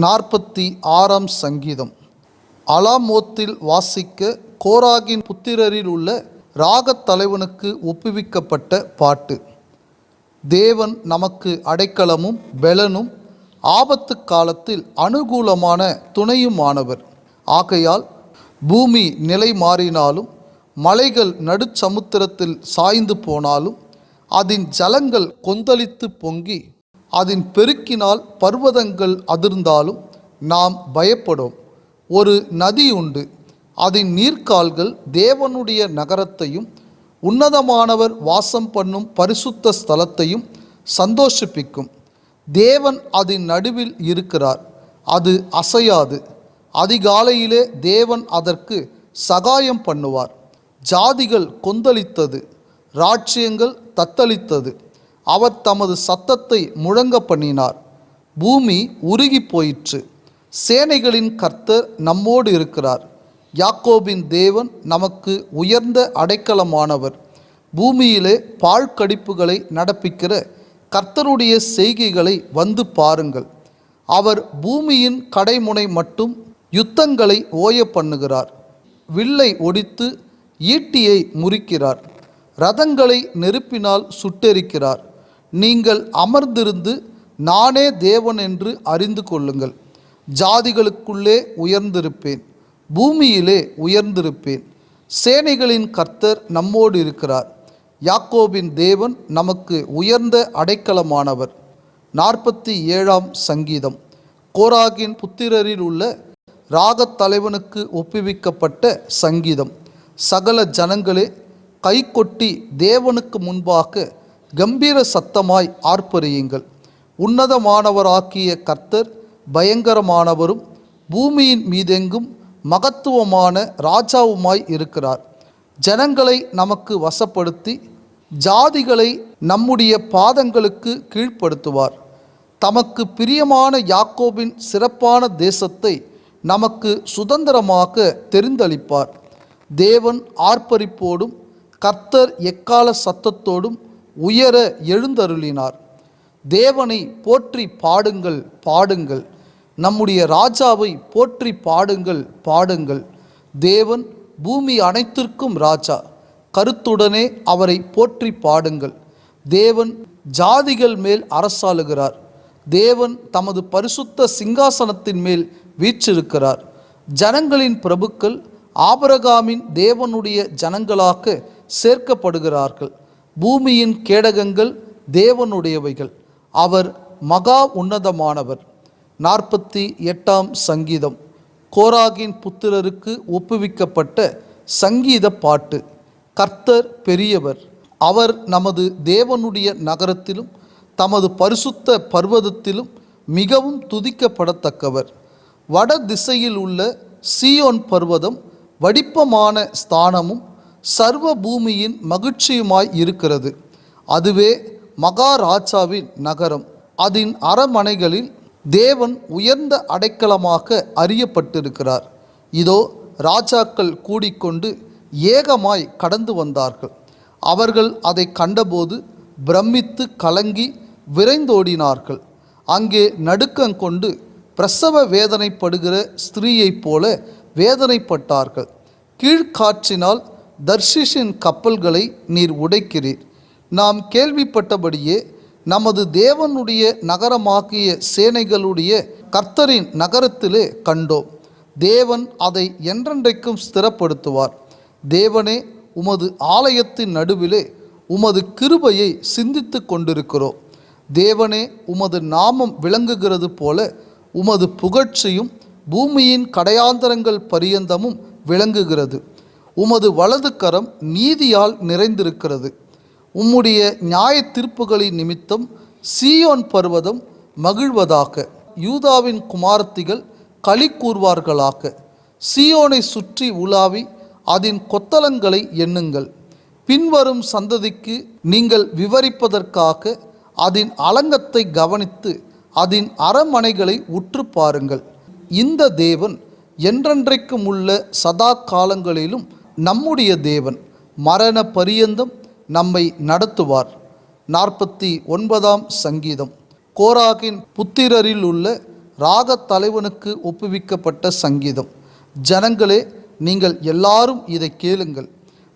நாற்பத்தி ஆறாம் சங்கீதம். அலாமோத்தில் வாசிக்க கோராகின் புத்திரரில் உள்ள ராகத் தலைவனுக்கு ஒப்புவிக்கப்பட்ட பாட்டு. தேவன் நமக்கு அடைக்கலமும் பெலனும் ஆபத்து காலத்தில் அனுகூலமான துணையுமானவர். ஆகையால் பூமி நிலை மாறினாலும் மலைகள் நடுச்சமுத்திரத்தில் சாய்ந்து போனாலும் அதன் ஜலங்கள் கொந்தளித்து பொங்கி அதன் பெருக்கினால் பர்வதங்கள் அதிர்ந்தாலும் நாம் பயப்படும். ஒரு நதி உண்டு. அதன் நீர்க்கால்கள் தேவனுடைய நகரத்தையும் உன்னதமானவர் வாசம் பண்ணும் பரிசுத்த ஸ்தலத்தையும் சந்தோஷிப்பிக்கும். தேவன் அதன் நடுவில் இருக்கிறார். அது அசையாது. அதிகாலையிலே தேவன் அதற்கு சகாயம் பண்ணுவார். ஜாதிகள் கொந்தளித்தது. ராட்சியங்கள் தத்தளித்தது. அவர் தமது சத்தத்தை முழங்க பண்ணினார். பூமி உருகி போயிற்று. சேனைகளின் கர்த்தர் நம்மோடு இருக்கிறார். யாக்கோபின் தேவன் நமக்கு உயர்ந்த அடைக்கலமானவர். பூமியிலே பாழ்கடிப்புகளை நடப்பிக்கிற கர்த்தருடைய செய்கைகளை வந்து பாருங்கள். அவர் பூமியின் கடைமுனை மட்டும் யுத்தங்களை ஓய பண்ணுகிறார். வில்லை ஒடித்து ஈட்டியை முறிக்கிறார். ரதங்களை நெருப்பினால் சுட்டெரிக்கிறார். நீங்கள் அமர்ந்திருந்து நானே தேவன் என்று அறிந்து கொள்ளுங்கள். ஜாதிகளுக்குள்ளே உயர்ந்திருப்பேன். பூமியிலே உயர்ந்திருப்பேன். சேனைகளின் கர்த்தர் நம்மோடு இருக்கிறார். யாக்கோபின் தேவன் நமக்கு உயர்ந்த அடைக்கலமானவர். நாற்பத்தி ஏழாம் சங்கீதம். கோராகின் புத்திரரில் உள்ள ராகத் தலைவனுக்கு ஒப்புவிக்கப்பட்ட சங்கீதம். சகல ஜனங்களே கைகொட்டி தேவனுக்கு முன்பாக கம்பீர சத்தமாய் ஆர்ப்பரியுங்கள். உன்னதமானவராக்கிய கர்த்தர் பயங்கரமானவரும் பூமியின் மீதெங்கும் மகத்துவமான ராஜாவுமாய் இருக்கிறார். ஜனங்களை நமக்கு வசப்படுத்தி ஜாதிகளை நம்முடைய பாதங்களுக்கு கீழ்ப்படுத்துவார். தமக்கு பிரியமான யாக்கோபின் சிறப்பான தேசத்தை நமக்கு சுதந்திரமாக தெரிந்தளிப்பார். தேவன் ஆர்ப்பரிப்போடும் கர்த்தர் எக்கால சத்தத்தோடும் உயர எழுந்தருளினார். தேவனை போற்றி பாடுங்கள் பாடுங்கள். நம்முடைய ராஜாவை போற்றி பாடுங்கள் பாடுங்கள். தேவன் பூமி அனைத்திற்கும் ராஜா. கருத்துடனே அவரை போற்றி பாடுங்கள். தேவன் ஜாதிகள் மேல் அரசாளுகிறார். தேவன் தமது பரிசுத்த சிங்காசனத்தின் மேல் வீற்றிருக்கிறார். ஜனங்களின் பிரபுக்கள் ஆபரகாமின் தேவனுடைய ஜனங்களாக சேர்க்கப்படுகிறார்கள். பூமியின் கேடகங்கள் தேவனுடையவைகள். அவர் மகா உன்னதமானவர். நாற்பத்தி எட்டாம் சங்கீதம். கோராகின் புத்திரருக்கு ஒப்புவிக்கப்பட்ட சங்கீத பாட்டு. கர்த்தர் பெரியவர். அவர் நமது தேவனுடைய நகரத்திலும் தமது பரிசுத்த பர்வதத்திலும் மிகவும் துதிக்கப்படத்தக்கவர். வட திசையில் உள்ள சீயோன் பர்வதம் வடிப்பமான ஸ்தானமும் சர்வ பூமியின் மகிழ்ச்சியுமாய் இருக்கிறது. அதுவே மகாராஜாவின் நகரம். அதன் அரமனைகளில் தேவன் உயர்ந்த அடைக்கலமாக அறியப்பட்டிருக்கிறார். இதோ ராஜாக்கள் கூடிக்கொண்டு ஏகமாய் கடந்து வந்தார்கள். அவர்கள் அதை கண்டபோது பிரமித்து கலங்கி விரைந்தோடினார்கள். அங்கே நடுக்கங்கொண்டு பிரசவ வேதனைப்படுகிற ஸ்திரீயைப் போல வேதனைப்பட்டார்கள். கீழ்காற்றினால் தர்ஷிஷின் கப்பல்களை நீர் உடைக்கிறீர். நாம் கேள்விப்பட்டபடியே நமது தேவனுடைய நகரமாகிய சேனைகளுடைய கர்த்தரின் நகரத்திலே கண்டோம். தேவன் அதை என்றென்றைக்கும் ஸ்திரப்படுத்துவார். தேவனே உமது ஆலயத்தின் நடுவிலே உமது கிருபையை சிந்தித்து கொண்டிருக்கிறோம். தேவனே உமது நாமம் விளங்குகிறது போல உமது புகழ்ச்சியும் பூமியின் கடையாந்தரங்கள் பரியந்தமும் விளங்குகிறது. உமது வலது கரம் நீதியால் நிறைந்திருக்கிறது. உம்முடைய நியாய தீர்ப்புகளின் நிமித்தம் சீயோன் பர்வதம் மகிழ்வதாக யூதாவின் குமாரத்திகள் களி கூறுவார்களாக சீயோனை சுற்றி உலாவி அதன் கொத்தலங்களை எண்ணுங்கள். பின்வரும் சந்ததிக்கு நீங்கள் விவரிப்பதற்காக அதன் அலங்கத்தை கவனித்து அதன் அரமனைகளை உற்று பாருங்கள். இந்த தேவன் என்றென்றைக்கும் உள்ள சதா காலங்களிலும் நம்முடைய தேவன் மரண பரியந்தம் நம்மை நடத்துவார். நாற்பத்தி ஒன்பதாம் சங்கீதம். கோராகின் புத்திரரில் உள்ள ராக தலைவனுக்கு ஒப்புவிக்கப்பட்ட சங்கீதம். ஜனங்களே நீங்கள் எல்லாரும் இதை கேளுங்கள்.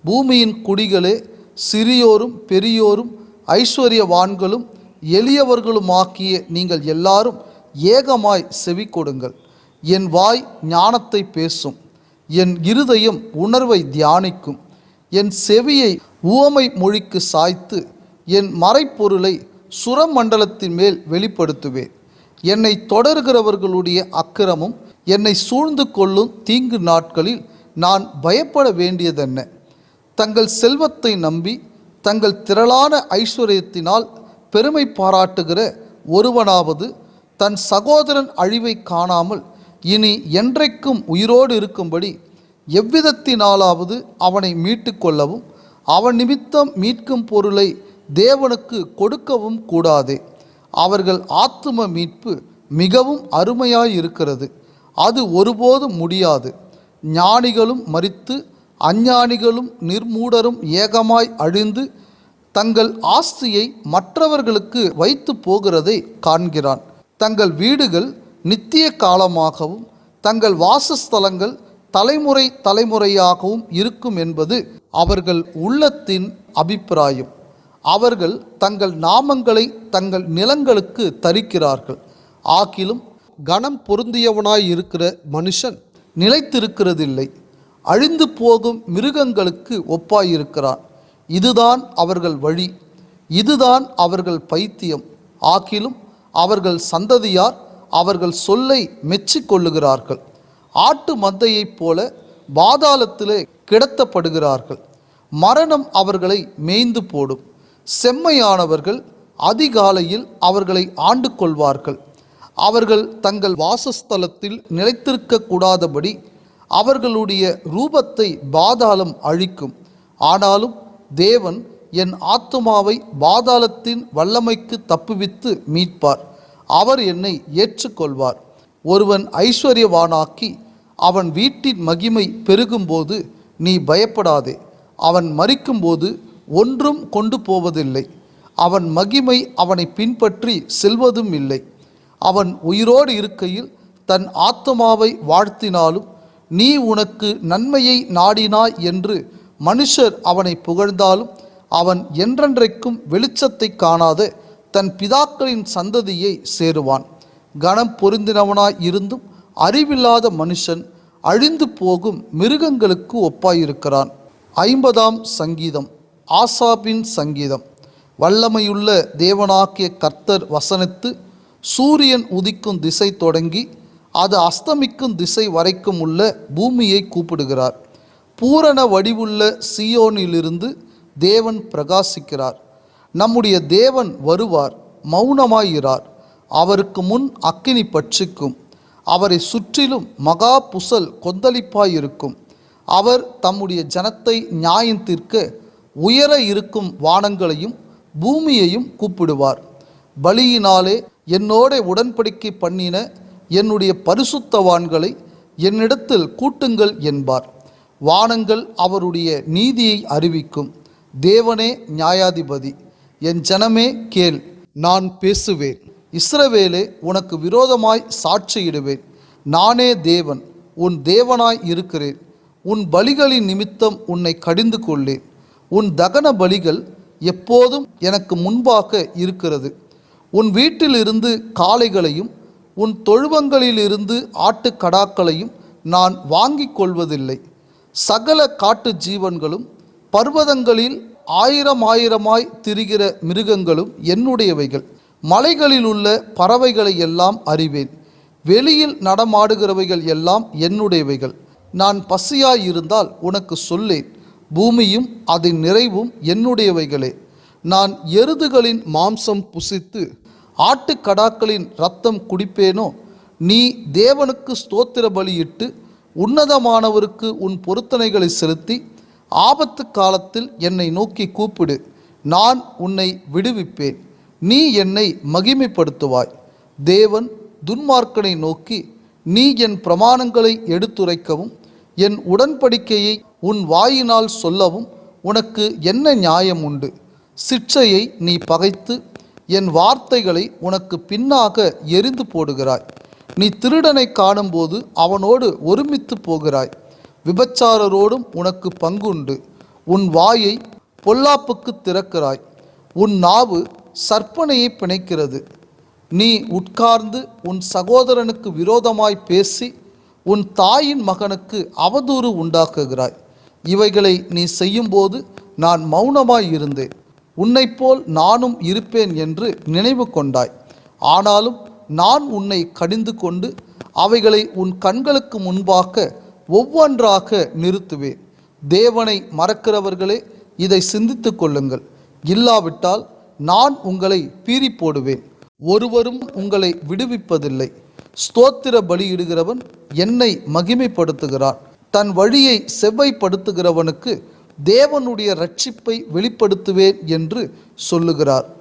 பூமியின் குடிகளே சிறியோரும் பெரியோரும் ஐஸ்வர்யவான்களும் எளியவர்களுமாக்கிய நீங்கள் எல்லாரும் ஏகமாய் செவி கொடுங்கள் என் வாய் ஞானத்தை பேசும். என் இருதயம் உணர்வை தியானிக்கும். என் செவியை உவமை மொழிக்கு சாய்த்து என் மறைப்பொருளை சுரமண்டலத்தின் மேல் வெளிப்படுத்துவேன். என்னை தொடர்கிறவர்களுடைய அக்கிரமும் என்னை சூழ்ந்து கொள்ளும் தீங்கு நாட்களில் நான் பயப்பட வேண்டியதென்ன? தங்கள் செல்வத்தை நம்பி தங்கள் திரளான ஐஸ்வர்யத்தினால் பெருமை பாராட்டுகிற ஒருவனாவது தன் சகோதரன் அழிவை காணாமல் இனி என்றைக்கும் உயிரோடு இருக்கும்படி எவ்விதத்தினாலாவது அவனை மீட்டு கொள்ளவும் அவன் நிமித்தம் மீட்கும் பொருளை தேவனுக்கு கொடுக்கவும் கூடாதே. அவர்கள் ஆத்தும மீட்பு மிகவும் அருமையாயிருக்கிறது. அது ஒருபோதும் முடியாது. ஞானிகளும் மறித்து அஞ்ஞானிகளும் நிர்மூடரும் ஏகமாய் அழிந்து தங்கள் ஆஸ்தியை மற்றவர்களுக்கு வைத்து போகிறதை காண்கிறான். தங்கள் வீடுகள் நித்திய காலமாகவும் தங்கள் வாசஸ்தலங்கள் தலைமுறை தலைமுறையாகவும் இருக்கும் என்பது அவர்கள் உள்ளத்தின் அபிப்பிராயம். அவர்கள் தங்கள் நாமங்களை தங்கள் நிலங்களுக்கு தரிக்கிறார்கள். ஆகிலும் கனம் பொருந்தியவனாய் இருக்கிற மனுஷன் நிலைத்திருக்கிறதில்லை. அழிந்து போகும் மிருகங்களுக்கு ஒப்பாயிருக்கிறான். இதுதான் அவர்கள் வழி. இதுதான் அவர்கள் பைத்தியம். ஆகிலும் அவர்கள் சந்ததியார் அவர்கள் சொல்லை மெச்சிக்கொள்ளுகிறார்கள். ஆட்டு மந்தையைப் போல பாதாளத்திலே கிடத்தப்படுகிறார்கள். மரணம் அவர்களை மேய்ந்து போடும். செம்மையானவர்கள் அதிகாலையில் அவர்களை ஆண்டு கொள்வார்கள் அவர்கள் தங்கள் வாசஸ்தலத்தில் நிலைத்திருக்க கூடாதபடி அவர்களுடைய ரூபத்தை பாதாளம் அழிக்கும். ஆனாலும் தேவன் என் ஆத்துமாவை பாதாளத்தின் வல்லமைக்கு தப்புவித்து மீட்பார். அவர் என்னை ஏற்றுக்கொள்வார். ஒருவன் ஐஸ்வர்யவானாக்கி அவன் வீட்டின் மகிமை பெருகும்போது நீ பயப்படாதே. அவன் மறிக்கும்போது ஒன்றும் கொண்டு போவதில்லை. அவன் மகிமை அவனை பின்பற்றி செல்வதும் இல்லை. அவன் உயிரோடு இருக்கையில் தன் ஆத்மாவை வாழ்த்தினாலும் நீ உனக்கு நன்மையை நாடினாய் என்று மனுஷர் அவனை புகழ்ந்தாலும் அவன் என்றென்றைக்கும் வெளிச்சத்தை காணாத தன் பிதாக்களின் சந்ததியை சேருவான். கனம் பொருந்தினவனாய் இருந்தும் அறிவில்லாத மனுஷன் அழிந்து போகும் மிருகங்களுக்கு ஒப்பாயிருக்கிறான். ஐம்பதாம் சங்கீதம். ஆசாபின் சங்கீதம். வல்லமையுள்ள தேவனாக்கிய கர்த்தர் வசனித்து சூரியன் உதிக்கும் திசை தொடங்கி அது அஸ்தமிக்கும் திசை வரைக்கும் உள்ள பூமியை கூப்பிடுகிறார். பூரண வடிவுள்ள சியோனிலிருந்து தேவன் பிரகாசிக்கிறார். நம்முடைய தேவன் வருவார் மௌனமாயிறார் அவருக்கு முன் அக்கினி பட்சிக்கும். அவரை சுற்றிலும் மகா புசல் கொந்தளிப்பாயிருக்கும். அவர் தம்முடைய ஜனத்தை நியாயம் தீர்க்க உயர இருக்கும் வானங்களையும் பூமியையும் கூப்பிடுவார். பலியினாலே என்னோட உடன்படிக்கை பண்ணின என்னுடைய பரிசுத்தவான்களை என்னிடத்தில் கூட்டுங்கள் என்பார். வானங்கள் அவருடைய நீதியை அறிவிக்கும். தேவனே நியாயாதிபதி. என் ஜனமே கேள் நான் பேசுவேன். இஸ்ரவேலே உனக்கு விரோதமாய் சாட்சியிடுவேன். நானே தேவன் உன் தேவனாய் இருக்கிறேன். உன் பலிகளின் நிமித்தம் உன்னை கடிந்து கொள்ளேன். உன் தகன பலிகள் எப்போதும் எனக்கு முன்பாக இருக்கிறது. உன் வீட்டிலிருந்து காளைகளையும் உன் தொழுவங்களிலிருந்து ஆட்டுக்கடாக்களையும் நான் வாங்கிக் கொள்வதில்லை. சகல காட்டு ஜீவன்களும் பர்வதங்களில் ஆயிரம் ஆயிரமாய் திரிகிற மிருகங்களும் என்னுடையவைகள். மலைகளில் உள்ள பறவைகளை எல்லாம் அறிவேன். வெளியில் நடமாடுகிறவைகள் எல்லாம் என்னுடையவைகள். நான் பசியாயிருந்தால் உனக்கு சொல்லேன் பூமியும் அதன் நிறைவும் என்னுடையவைகளே. நான் எருதுகளின் மாம்சம் புசித்து ஆட்டுக்கடாக்களின் ரத்தம் குடிப்பேனோ? நீ தேவனுக்கு ஸ்தோத்திர பலியிட்டு உன்னதமானவருக்கு உன் பொருத்தனைகளை செலுத்தி ஆபத்து காலத்தில் என்னை நோக்கி கூப்பிடு. நான் உன்னை விடுவிப்பேன். நீ என்னை மகிமைப்படுத்துவாய். தேவன் துன்மார்க்கனை நோக்கி நீ என் பிரமாணங்களை எடுத்துரைக்கவும் என் உடன்படிக்கையை உன் வாயினால் சொல்லவும் உனக்கு என்ன நியாயம் உண்டு? சிற்றையை நீ பகைத்து என் வார்த்தைகளை உனக்கு பின்னாக எரிந்து போடுகிறாய். நீ திருடனை காணும்போது அவனோடு ஒருமித்து போகிறாய். விபச்சாரரோடும் உனக்கு பங்குண்டு. உன் வாயை பொல்லாப்புக்கு திறக்கிறாய். உன் நாவு சற்பனையை பிணைக்கிறது. நீ உட்கார்ந்து உன் சகோதரனுக்கு விரோதமாய் பேசி உன் தாயின் மகனுக்கு அவதூறு உண்டாக்குகிறாய். இவைகளை நீ செய்யும்போது நான் மௌனமாய் இருந்தேன் உன்னைப்போல் நானும் இருப்பேன் என்று நினைவு கொண்டாய். ஆனாலும் நான் உன்னை கடிந்து கொண்டு அவைகளை உன் கண்களுக்கு முன்பாக ஒவ்வொன்றாக நிறுத்துவேன். தேவனை மறக்கிறவர்களே இதை சிந்தித்து கொள்ளுங்கள். இல்லாவிட்டால் நான் உங்களை பீறி போடுவேன். ஒருவரும் உங்களை விடுவிப்பதில்லை. ஸ்தோத்திர பலியிடுகிறவன் என்னை மகிமைப்படுத்துகிறான். தன் வழியை செவ்வைப்படுத்துகிறவனுக்கு தேவனுடைய ரட்சிப்பை வெளிப்படுத்துவேன் என்று சொல்லுகிறார்.